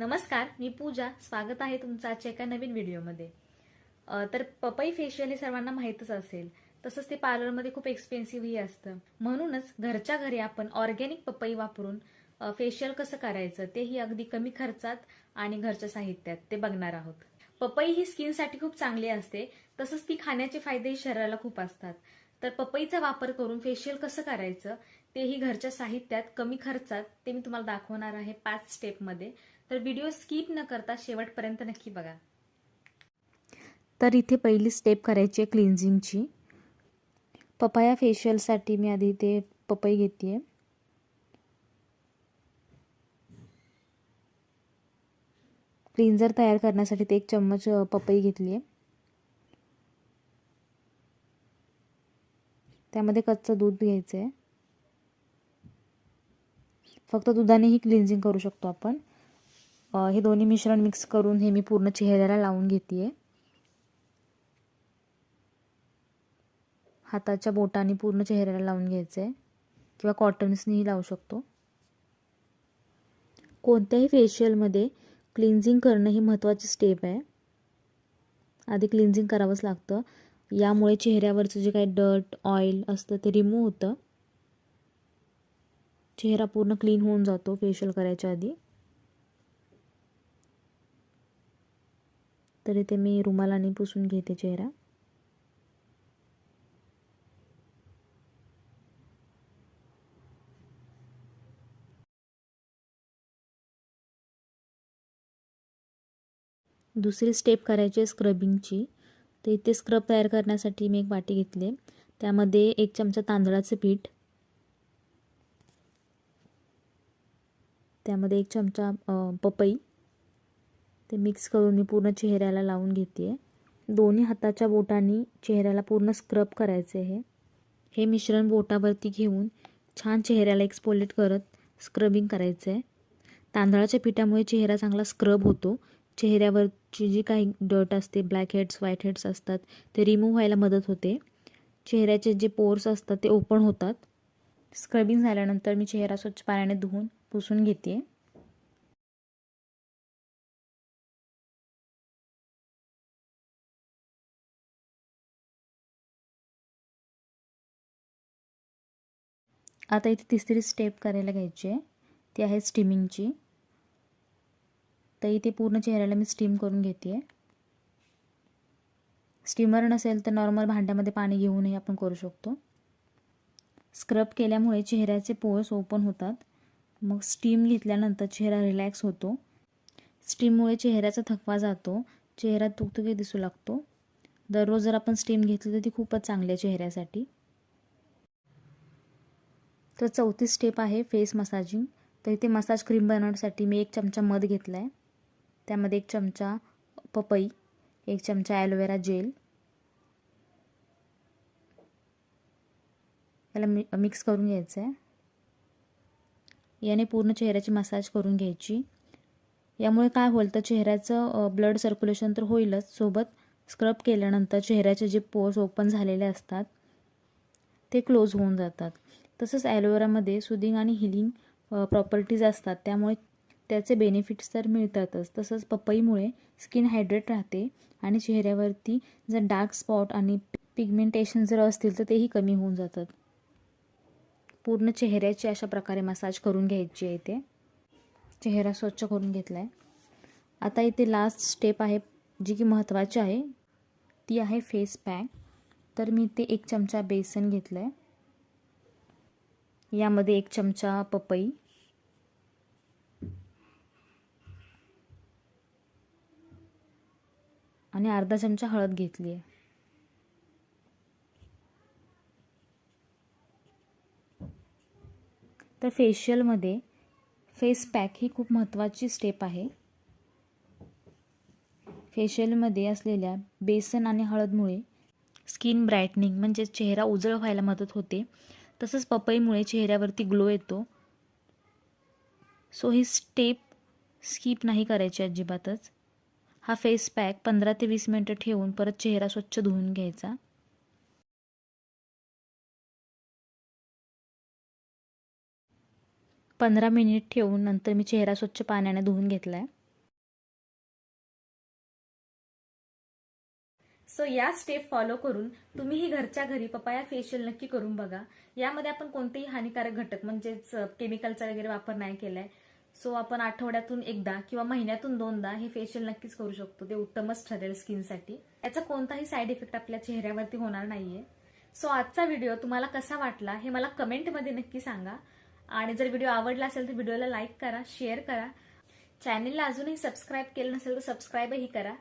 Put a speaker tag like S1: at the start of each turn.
S1: नमस्कार मी पूजा. स्वागत आहे तुमचं आजच्या एका नवीन व्हिडिओमध्ये. तर पपई फेशियल हे सर्वांना माहीतच असेल. तसंच ते पार्लरमध्ये खूप एक्सपेन्सिव्हही असतं. म्हणूनच घरच्या घरी आपण ऑर्गॅनिक पपई वापरून फेशियल कसं करायचं तेही अगदी कमी खर्चात आणि घरच्या साहित्यात ते बघणार आहोत. पपई ही स्किनसाठी खूप चांगली असते. तसंच ती खाण्याचे फायदेही शरीराला खूप असतात. तर पपईचा वापर करून फेशियल कसं करायचं तेही घरच्या साहित्यात कमी खर्चात ते मी तुम्हाला दाखवणार आहे पाच स्टेपमध्ये तर व्हिडिओ स्किप न करता शेवटपर्यंत नक्की बघा.
S2: तर इथे पहिली स्टेप करायची आहे क्लिन्झिंगची पपाया फेशियलसाठी मी आधी इथे पपई घेते क्लिन्झर तयार करण्यासाठी ते एक चम्मच पपई घेतली आहे त्यामध्ये कच्चं दूध घ्यायचं आहे फक्त दुधानेही क्लिन्झिंग करू शकतो आपण. हे दोन्ही मिश्रण मिक्स करून हे मी पूर्ण चेहऱ्याला लावून घेते हाताच्या बोटाने पूर्ण चेहऱ्याला लावून घ्यायचं आहे किंवा कॉटन्सनीही लावू शकतो. कोणत्याही फेशियलमध्ये क्लिन्झिंग करणं ही महत्त्वाची स्टेप आहे. आधी क्लिन्झिंग करावंच लागतं. यामुळे चेहऱ्यावरचं जे काही डर्ट ऑइल असतं ते रिमूव्ह होतं. चेहरा पूर्ण क्लीन होऊन जातो फेशियल करायच्या आधी. तर इथे मी रुमालाने पुसून घेते चेहरा. दुसरी स्टेप करायची आहे स्क्रबिंगची तर इथे स्क्रब तयार करण्यासाठी मी एक वाटी घेतली त्यामध्ये एक चमचा तांदळाचं पीठ. त्यामध्ये एक चमचा पपई. ते मिक्स करून मी पूर्ण चेहऱ्याला लावून घेते आहे दोन्ही हाताच्या बोटांनी चेहऱ्याला पूर्ण स्क्रब करायचे आहे हे मिश्रण बोटावरती घेऊन छान चेहऱ्याला एक्सपोलेट करत स्क्रबिंग करायचं आहे तांदळाच्या पिठामुळे चेहरा चांगला स्क्रब होतो. चेहऱ्यावरची जी काही डर्ट असते ब्लॅक हेड्स व्हाईट हेड्स असतात ते रिमूव्ह व्हायला मदत होते. चेहऱ्याचे जे पोर्स असतात ते ओपन होतात. स्क्रबिंग झाल्यानंतर मी चेहरा स्वच्छ पाण्याने धुवून पुसून घेते आता इथे तिसरी स्टेप करायला घ्यायची आहे. ती आहे स्टीमिंगची तर इथे पूर्ण चेहऱ्याला मी स्टीम करून घेते आहे स्टीमर नसेल तर नॉर्मल भांड्यामध्ये पाणी घेऊनही आपण करू शकतो. स्क्रब केल्यामुळे चेहऱ्याचे पोर्स ओपन होतात. मग स्टीम घेतल्यानंतर चेहरा रिलॅक्स होतो. स्टीममुळे चेहऱ्याचा थकवा जातो. चेहरा तुकतुके दिसू लागतो. दररोज जर आपण स्टीम घेतली तर ती खूपच चांगली आहे चेहऱ्यासाठी. तर चौथी स्टेप आहे फेस मसाजिंग तर इथे मसाज क्रीम बनवण्यासाठी मी एक चमचा मध घेतला आहे त्यामध्ये एक चमचा पपई एक चमचा ॲलोवेरा जेल याला मि मिक्स करून घ्यायचं आहे याने पूर्ण चेहऱ्याची मसाज करून घ्यायची. यामुळे काय होईल तर चेहऱ्याचं ब्लड सर्क्युलेशन तर होईलच सोबत. स्क्रब केल्यानंतर चेहऱ्याचे जे पोर्स ओपन झालेले असतात ते क्लोज होऊन जातात. तसंच ॲलोवेरामध्ये सुदिंग आणि हिलिंग प्रॉपर्टीज असतात. त्यामुळे त्याचे बेनिफिट्स तर मिळतातच. तसंच पपईमुळे स्किन हायड्रेट राहते आणि चेहऱ्यावरती जर डार्क स्पॉट आणि पिगमेंटेशन जर असतील तर तेही कमी होऊन जातात. पूर्ण चेहऱ्याची अशा प्रकारे मसाज करून घ्यायची आहे इथे. चेहरा स्वच्छ करून घेतला आहे आता इथे लास्ट स्टेप आहे जी की महत्त्वाची आहे ती आहे फेस पॅक तर मी ते एक चमचा बेसन घेतलं आहे यामध्ये एक चमचा पपई. आणि अर्धा चमचा हळद घेतली आहे तर फेशियलमध्ये फेस पॅक ही खूप महत्त्वाची स्टेप आहे. फेशियलमध्ये असलेल्या बेसन आणि हळदमुळे स्किन ब्राईटनिंग म्हणजे चेहरा उजळ व्हायला मदत होते. तसंच पपईमुळे चेहऱ्यावरती ग्लो येतो. सो ही स्टेप स्किप नाही करायची अजिबातच. हा फेस पॅक पंधरा ते वीस मिनटं ठेवून परत चेहरा स्वच्छ धुवून घ्यायचा. पंधरा मिनिट ठेवून नंतर मी चेहरा स्वच्छ पाण्याने धुवून घेतला आहे
S1: सो या स्टेप फॉलो करून तुम्हीही घरच्या घरी पपाया फेशियल नक्की करून बघा. यामध्ये आपण कोणतेही हानिकारक घटक म्हणजेच केमिकलचा वगैरे वापर नाही केलाय. सो आपण आठवड्यातून एकदा किंवा महिन्यातून दोनदा हे फेशियल नक्कीच करू शकतो. ते उत्तमच ठरेल स्किनसाठी. याचा कोणताही साईड इफेक्ट आपल्या चेहऱ्यावरती होणार नाहीये. सो आजचा व्हिडिओ तुम्हाला कसा वाटला हे मला कमेंटमध्ये नक्की सांगा. आणि जर व्हिडिओ आवडला असेल तर व्हिडिओला लाईक करा शेअर करा. चॅनेलला अजूनही सबस्क्राईब केलं नसेल तर सबस्क्राईबही करा.